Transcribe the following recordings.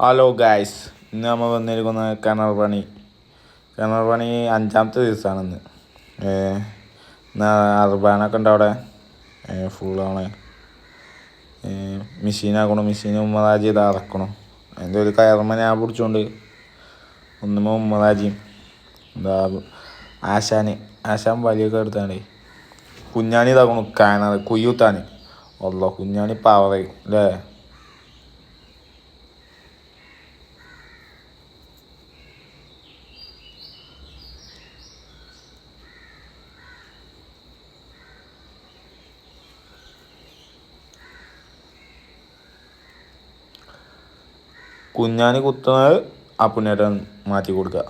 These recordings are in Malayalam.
ഹലോ ഗായ്സ് ഇന്ന് നമ്മൾ വന്നിരിക്കുന്ന കിണർ പണി കിണർ പണി അഞ്ചാമത്തെ ദിവസമാണ് ഇന്ന് ഇന്ന് അർബാനൊക്കെ ഉണ്ട് അവിടെ. ഫുള്ളാണ് മെഷീനാക്കണം മെഷീൻ ഉമ്മദാജി ഇത് അറക്കണം. അതിന്റെ ഒരു കയർമ ഞാൻ പിടിച്ചോണ്ട് ഒന്നുമ്പോൾ ഉമ്മദാജിയും എന്താ ആശാന് ആശാൻ വലിയൊക്കെ എടുത്താണ്ടേ കുഞ്ഞാണി ഇതാക്കണം കാനറ് കുയ്യൂത്താണ് അല്ലോ കുഞ്ഞാണി പാവറയും അല്ലേ? കുഞ്ഞാണി കുത്തുന്നത് ആ പുണ്യേട്ടൻ മാറ്റി കൊടുക്കുക.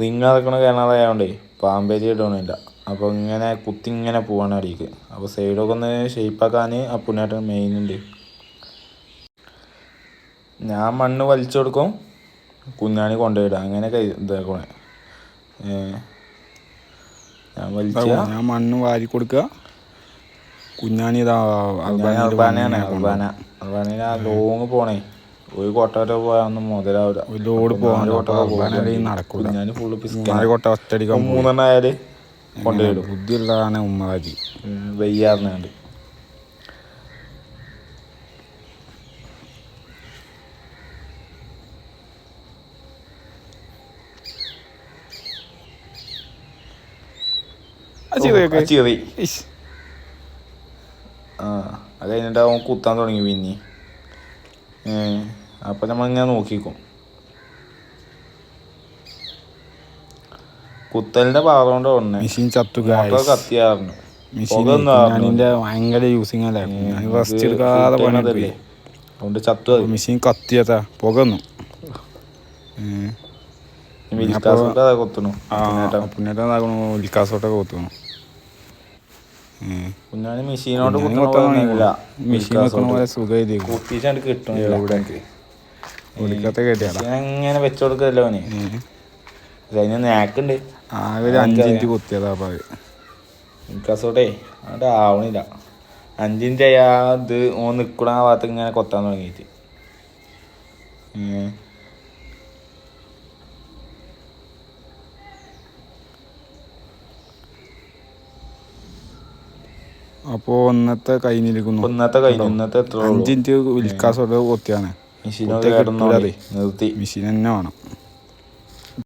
റിങ് ഇറക്കണ കിണറായതുകൊണ്ടേ പാമ്പേരി ഇടണില്ല അപ്പോൾ ഇങ്ങനെ കുത്തി ഇങ്ങനെ പോവാണ് അടിക്ക്. അപ്പോൾ സൈഡൊക്കെ ഒന്ന് ഷേപ്പാക്കാൻ ആ പുണ്യേട്ടൻ മെയിൻ ഉണ്ട് ഞാൻ മണ്ണ് വലിച്ചു കൊടുക്കും കുഞ്ഞാണി കൊണ്ടുപോയിടാം അങ്ങനെയൊക്കെ ഇതാക്കണേ. ഞാൻ മണ്ണ് വാരി കൊടുക്കുക. കുഞ്ഞാണി ഇതാ ആ ലോങ് പോണേ. ഒരു കോട്ട വരെ പോയാൽ മുതലാവില്ല ലോഡ് പോകാൻ ഫുള്ള് കൊട്ട ഒറ്റയടിക്കാൻ മൂന്നെണ്ണം ആയാൽ കൊണ്ടുപോയിടും ബുദ്ധിയുള്ളതാണ് ഉമ്മാജി. വെയ്യാറുണ്ട് ചീറി ആ അത് കഴിഞ്ഞിട്ട് അവൻ കുത്താൻ തുടങ്ങി പിന്നെ. അപ്പൊ നമ്മളിങ്ങനെ നോക്കിക്കും. കുത്തലിന്റെ പാറ കൊണ്ട് മെഷീൻ ചത്തു കത്തിയാറുണ്ട് ഭയങ്കര യൂസിങ് അല്ലേ? റെസ്റ്റ് എടുക്കാതെ അതുകൊണ്ട് ചത്തു മെഷീൻ കത്തിയതാ. പുകന്നു മിൽക്കാസുണ്ട് പുണ്യേട്ടനാകണു ഉൽക്കാസോട്ടൊക്കെ കൊത്തുന്നു കുഞ്ഞാണി മെഷീനോട് കുഞ്ഞാണി കുത്തണ കൊത്താൻ പോലെയൊന്നുമില്ല. മെഷീൻ വെക്കണ പോലെ സുഖമായിരിക്കും കുത്തിച്ചാണ്ട് കിട്ടണില്ല ഒടുക്കത്തെ കേട്ടിയാടാ. ഇങ്ങനെ വെച്ചു കൊടുക്കല്ലോ അവന്. അതിന് നാക്കുണ്ട്. ആകെ ഒരു കൊത്തിയതാ അപ്പൊ അത്. അവിടെ ആവണില്ല. അഞ്ചിന്റെ ആ ഇത് ഓ നിൽക്കണ ആ ഭാഗത്ത് ഇങ്ങനെ കൊത്താൻ തുടങ്ങിയിട്ട്. അപ്പോ ഒന്നത്തെ കഴിഞ്ഞിരിക്കുന്നു അഞ്ചിന്റെ കഴിഞ്ഞു ഇന്നത്തെ എത്ര കിട്ടൂല അത്. നിർത്തി. മെഷീൻ തന്നെ വേണം.